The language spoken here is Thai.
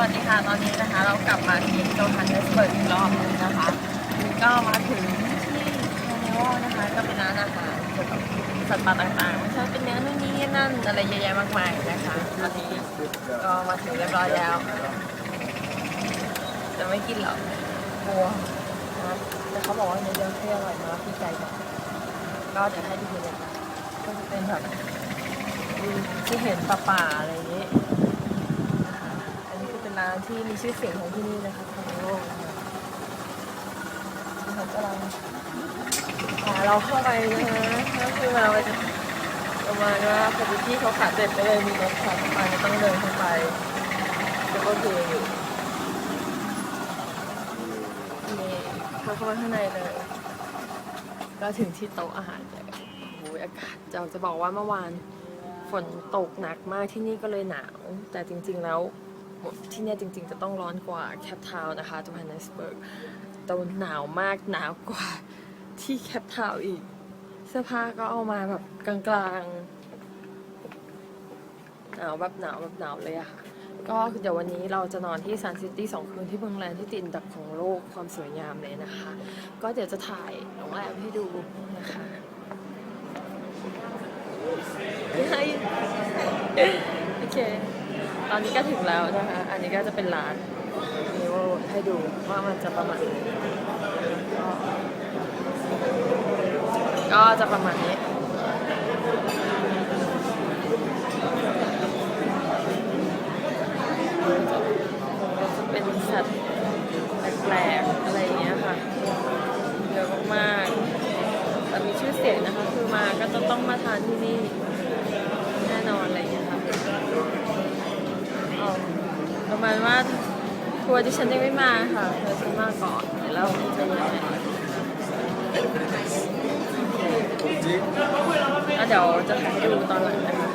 วัสดีค่ะ ตอนนี้นะคะ เรากลับมาที่โจฮันเนสเบิร์กอีกรอบนึงนะคะ ก็มาถึงที่เนวอนะคะ ก็เป็นร้านอาหารเกี่ยวกับสัตว์ป่าต่างๆไม่ใช่เป็นเนื้อนู่นนี่นั่นอะไรเยอะแยะมากมายนะคะตอนนี้ก็มาถึงเรียบร้อยแล้ว จะไม่กินหรอกกลัวนะแต่เขาบอกว่าเนื้อเยอะเท่อร่อยมากพี่ใจบอกก็เดี๋ยวให้ดูเลยก็จะเป็นแบบที่เห็นป่าๆอะไรอย่างนี้านที่มีชื่อเสียงของที่นี่นะคะของโลกนะคะเขากำลังพาเราเข้าไปนะคะก็คือมาว่าจะประมาณว่าพอดีที่เขาขาดเสร็จก็เลยมีรถขับเข้าไปไม่ต้องเดินเข้าไปแล้วก็คือนี่เข้าเข้ามาข้างในเลย ก็ถึงที่โต๊ะอาหารเลยโอ้ยอากาศจะจะบอกว่าเมื่อวานฝนตกหนักมากที่นี่ก็เลยหนาว แต่จริง ๆแล้ว ที่เนี่ยจริงๆจะต้องร้อนกว่าแคปทาวนะคะจูฮันเนสเบิร์กแต่หนาวมากหนาวกว่าที่แคปทาวอีก เสื้อผ้าก็เอามาแบบกลางๆ หนาวแบบหนาวแบบหนาวเลยอะค่ะก็เดี๋ยววันนี้เราจะนอนที่ซันซิตี้สองคืนที่เมืองแลนด์ที่ติดดับของโลกความสวยงามเลยนะคะ ก็เดี๋ยวจะถ่ายโรงแรมให้ดูนะคะโอเค ตอนนี้ก็ถึงแล้วนะคะ อันนี้ก็จะเป็นร้านนี้ว่าให้ดูว่ามันจะประมาณไหนก็ก็จะประมาณนี้จะเป็นสัตว์แปลกๆอะไรอย่างเงี้ยค่ะเยอะมากๆแต่มีชื่อเสียงนะคะ คือมาก็จะต้องมาทานที่นี่แน่นอนอะไรอย่างเงี้ยค่ะเอา ประมาณว่าทัวร์ที่ฉันยังไม่มาค่ะเธอฉันมาก่อนเดี๋ยวเราจะยังไงแล้วเดี๋ยวจะถ่ายให้ดูตอนหลังนะคะ